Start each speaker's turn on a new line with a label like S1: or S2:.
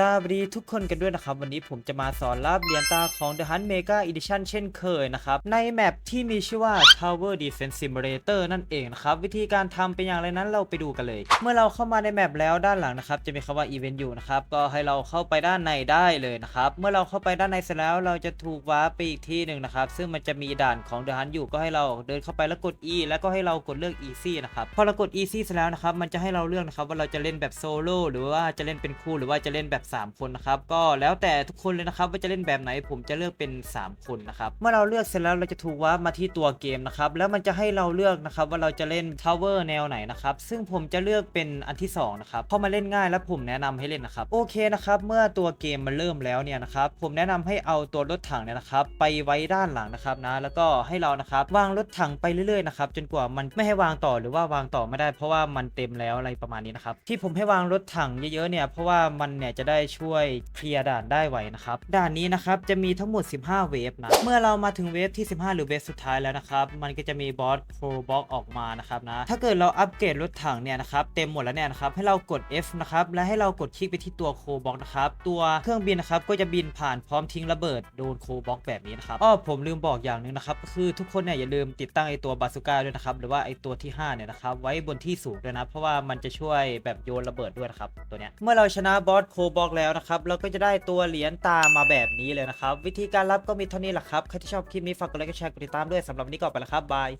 S1: สวัสดีทุกคนกันด้วยนะครับ วันนี้ผมจะมาสอนรับเหรียญตาของ The Hunt Mega Edition เช่นเคยนะครับ ในแมปที่มีชื่อว่า Tower Defense Simulator นั่นเองนะครับ วิธีการทำเป็นอย่างไรนั้นเราไปดูกันเลย เมื่อเราเข้ามาในแมปแล้วด้านหลังนะครับ จะมีคำว่า Event อยู่นะครับ ก็ให้เราเข้าไปด้านในได้เลยนะครับ เมื่อเราเข้าไปด้านในเสร็จแล้วเราจะถูกวาร์ปไปอีกที่หนึ่งนะครับ ซึ่งมันจะมีด่านของ The Hunt อยู่ก็ให้เราเดินเข้าไปแล้วกด E แล้วก็ให้เรากดเลือก Easy นะครับพอเรากด Easy เสร็จแล้วนะครับมันจะให้เราเลือกนะครับว่าเราจะเล่นแบบโซโล่หรือว่าจะเล่นเป็นคู่หรือว่าจะเล่นแบบ3 คนนะครับก็แล้วแต่ทุกคนเลยนะครับว่าจะเล่นแบบไหนผมจะเลือกเป็น 3 คนนะครับเมื่อเราเลือกเสร็จแล้วเราจะถูกวามาที่ตัวเกมนะครับแล้วมันจะให้เราเลือกนะครับว่าเราจะเล่นทาวเวอร์แนวไหนนะครับซึ่งผมจะเลือกเป็นอันที่สองนะครับเพราะมันเล่นง่ายและผมแนะนำให้เล่นนะครับโอเคนะครับเมื่อตัวเกมมันเริ่มแล้วเนี่ยนะครับผมแนะนำให้เอาตัวรถถังเนี่ยนะครับไปไว้ด้านหลังนะครับนะแล้วก็ให้เรานะครับวางรถถังไปเรื่อยๆนะครับจนกว่ามันไม่ให้วางต่อหรือว่าวางต่อไม่ได้ เพราะว่ามันเต็มแล้วอะไรประมาณนี้นะครับที่ผมให้วางรถถังเยอะๆเนี่ยเพราะว่ามันเนี่ยจะได้ช่วยเคลียร์ด่านได้ไวนะครับ ด่านนี้นะครับจะมีทั้งหมด 15 เวฟนะ เมื่อเรามาถึงเวฟที่ 15 หรือเวฟสุดท้ายแล้วนะครับ มันก็จะมีบอสโครบ็อกออกมานะครับนะ ถ้าเกิดเราอัปเกรดรถถังเนี่ยนะครับเต็มหมดแล้วเนี่ยนะครับให้เรากด F นะครับและให้เรากดคลิกไปที่ตัวโคบ็อกนะครับตัวเครื่องบินนะครับก็จะบินผ่านพร้อมทิ้งระเบิดโดนโคบ็อกแบบนี้นะครับอ้อผมลืมบอกอย่างหนึ่งนะครับก็คือทุกคนเนี่ยอย่าลืมติดตั้งไอตัวบาซูก้าด้วยนะครับหรือว่าไอตัวที่5เนี่ยนะครับไว้บนที่สูงด้วยนะเพราะว่ามันจะช่วยแบบโยนระเบิดด้วยนะครับตัวเนี้ยเมื่อเราชนะบอสโคบบอกแล้วนะครับเราก็จะได้ตัวเหรียญตามมาแบบนี้เลยนะครับ วิธีการรับก็มีเท่านี้แหละครับใครที่ชอบคลิปนี้ฝากกดไลค์กดแชร์กดติดตามด้วยสำหรับวันนี้ก็ไปแล้วครับบาย